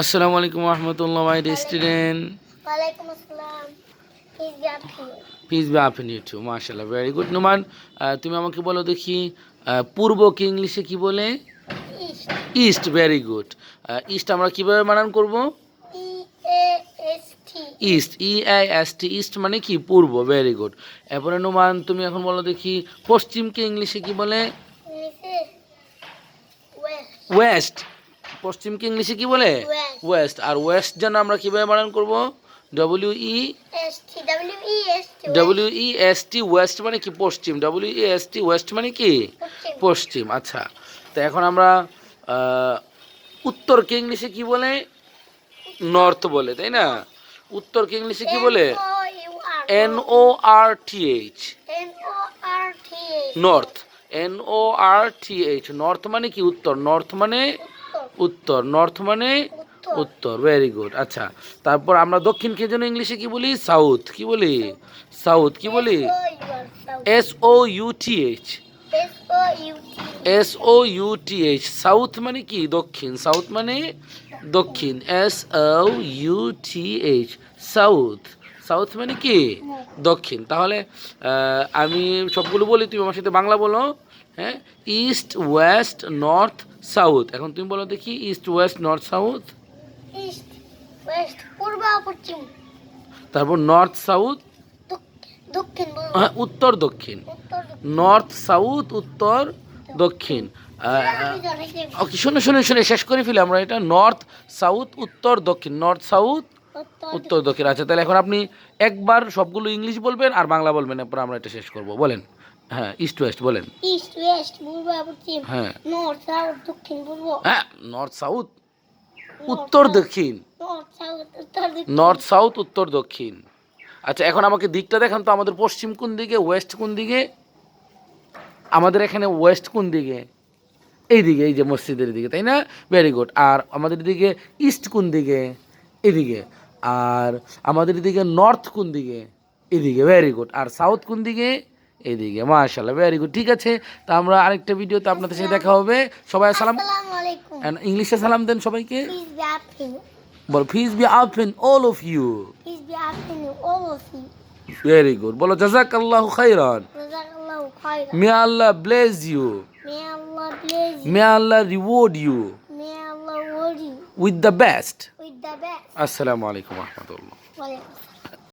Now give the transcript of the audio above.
আসসালামু আলাইকুম রহমতুল্লাহ মাই স্টুডেন্ট ওয়ালাইকুম আসসালাম। প্লিজ বি আপনি পিস বি আপনি ইউ মাশাল্লাহ ভেরি গুড নুমান তুমি আমাকে বলো দেখি পূর্বকে ইংলিশে কি বলে? ইস্ট ভেরি গুড ইস্ট আমরা কীভাবে বানান করব? East E I S T east মানে কি? পূর্ব ভেরি গুড এরপরে নুমান তুমি এখন বলো দেখি পশ্চিমকে ইংলিশে কি বলে? ওয়েস্ট পশ্চিমকে ইংলিশে কি বলে? ওয়েস্ট আর ওয়েস্ট যেন আমরা কীভাবে বানান করব? W E W E S T west মানে কি? পশ্চিম। W E S T west মানে কি? পশ্চিম। আচ্ছা। তো এখন আমরা উত্তরকে ইংলিশে কি বলে? নর্থ বলে তাই না? উত্তরকে ইংলিশে কি বলে? N O R T H N O R T H north N O R T H north মানে কি? উত্তর। নর্থ মানে উত্তর নর্থ মানে উত্তর। ভেরি গুড আচ্ছা। তারপর আমরা দক্ষিণকে জন্য ইংলিশে কি বলি? সাউথ কি বলি? সাউথ কি বলি? S O U T H S O U S O U T H south মানে কি? দক্ষিণ সাউথ মানে দক্ষিণ S O U T H south south মানে কি? দক্ষিণ। তাহলে আমি সবগুলো বলি তুমি আমার সাথে বাংলা বলো। হ্যাঁ? ইস্ট ওয়েস্ট নর্থ সাউথ এখন তুমি বলো দেখি east west north south east west পূর্ব পশ্চিম। তারপর নর্থ সাউথ দক্ষিণ হ্যাঁ, উত্তর দক্ষিণ। নর্থ সাউথ উত্তর দক্ষিণ। ওকে শুনে শুনে শুনে শেষ করে ফেলি আমরা এটা। নর্থ সাউথ উত্তর দক্ষিণ। নর্থ সাউথ উত্তর দক্ষিণ আচ্ছা তাহলে এখন আপনি একবার সবগুলো ইংলিশ বলবেন আর বাংলা বলবেন এরপর আমরা এটা শেষ করব। বলেন। হ্যাঁ ইস্ট ওয়েস্ট বলেন। ইস্ট ওয়েস্ট পূর্ব পশ্চিম হ্যাঁ। নর্থ সাউথ দক্ষিণ পূর্ব। হ্যাঁ নর্থ সাউথ উত্তর দক্ষিণ? নর্থ সাউথ উত্তর দক্ষিণ। নর্থ সাউথ উত্তর দক্ষিণ? আচ্ছা এখন আমাকে দিকটা দেখান তো আমাদের পশ্চিম কোন দিকে ওয়েস্ট কোন দিকে? আমাদের এখানে ওয়েস্ট কোন দিকে? এই দিকে এই যে মসজিদের দিকে তাই না? ভেরি গুড আর আমাদের দিকে ইস্ট কোন দিকে? এদিকে। আর আমাদের এদিকে নর্থ কোন দিকে? এদিকে ভেরি গুড আর সাউথ কোন দিকে? এদিকে মাশাল্লাহ ভেরি গুড ঠিক আছে তা আমরা আরেকটা ভিডিওতে আপনাদের সাথে দেখা হবে। সবাই সালাম ইংলিশে সালাম দেন সবাইকে। বল peace be upon all of you be all of you. Very good বলো জাজাক আল্লাহ খাইরান জাযাকাল্লাহু খায়রান may Allah bless you may Allah reward you may Allah reward you with the best with the best আসসালামু আলাইকুম রহমতুল্লাহ ওয়ালাইকুম